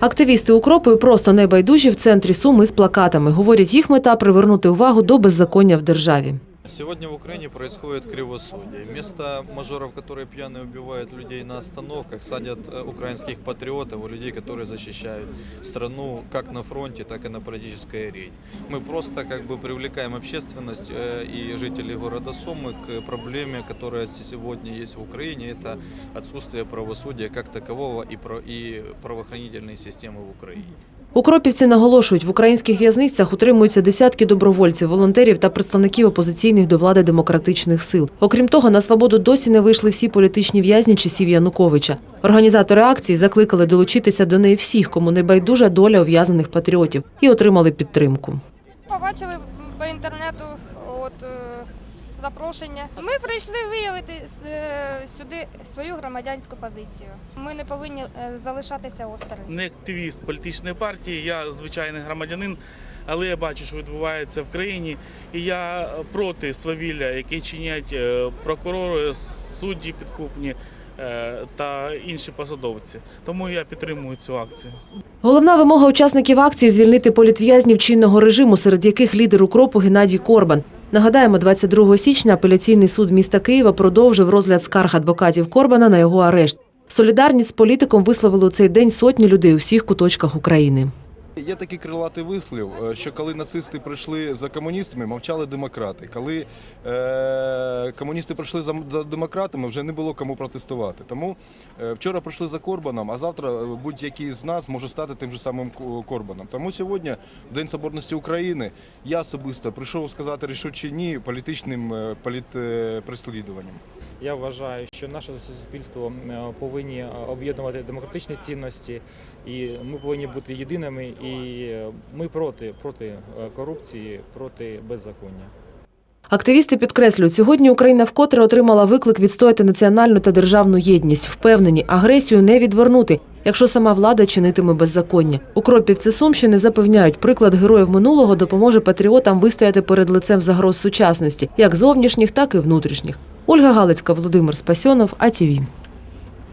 Активісти укропу і просто небайдужі в центрі Суми з плакатами. Говорять, їх мета привернути увагу до беззаконня в державі. Сегодня в Украине происходит кривосудие. Вместо мажоров, которые пьяные убивают людей на остановках, садят э, украинских патриотов, людей, которые защищают страну как на фронте, так и на политической арене. Мы просто как бы привлекаем общественность э, и жителей города Сумы к проблеме, которая сегодня есть в Украине. Это отсутствие правосудия как такового и правоохранительной системы в Украине. Укропівці наголошують, в українських в'язницях утримуються десятки добровольців, волонтерів та представників опозиційних до влади демократичних сил. Окрім того, на свободу досі не вийшли всі політичні в'язні часів Януковича. Організатори акції закликали долучитися до неї всіх, кому не байдужа доля ув'язнених патріотів, і отримали підтримку. Побачили по інтернету от, е, запрошення. Ми прийшли виявити е, сюди свою громадянську позицію. Ми не повинні е, залишатися осторонь. не активіст політичної партії, я звичайний громадянин, але я бачу, що відбувається в країні, і я проти свавілля, яке чинять е, прокурори, судді підкупні та інші посадовці. Тому я підтримую цю акцію. Головна вимога учасників акції звільнити політв'язнів чинного режиму, серед яких лідер укропу Геннадій Корбан. Нагадаємо, 22 січня апеляційний суд міста Києва продовжив розгляд скарг адвокатів Корбана на його арешт. Солідарність з політиком висловили у цей день сотні людей у всіх куточках України. Є такий крилатий вислів, е, що коли нацисти прийшли за комуністами, мовчали демократи. Коли е, комуністи прийшли за, за демократами, вже не було кому протестувати. Тому е, вчора прийшли за Корбаном, а завтра е, будь-який з нас може стати тим же самим Корбаном. Тому сьогодні, в День Соборності України, я особисто прийшов сказати рішуче ні політичним е, політпереслідуванням. Я вважаю, що наше суспільство е, повинні об'єднувати демократичні цінності, і ми повинні бути єдиними. І е, ми проти, проти е, корупції, проти беззаконня. Активісти підкреслюють, сьогодні Україна вкотре отримала виклик відстояти національну та державну єдність. Впевнені, агресію не відвернути, якщо сама влада чинитиме беззаконня. Укропівці Сумщини запевняють, приклад героїв минулого допоможе патріотам вистояти перед лицем загроз сучасності, як зовнішніх, так і внутрішніх. Ольга Галицька, Володимир Спасьонов, АТВ.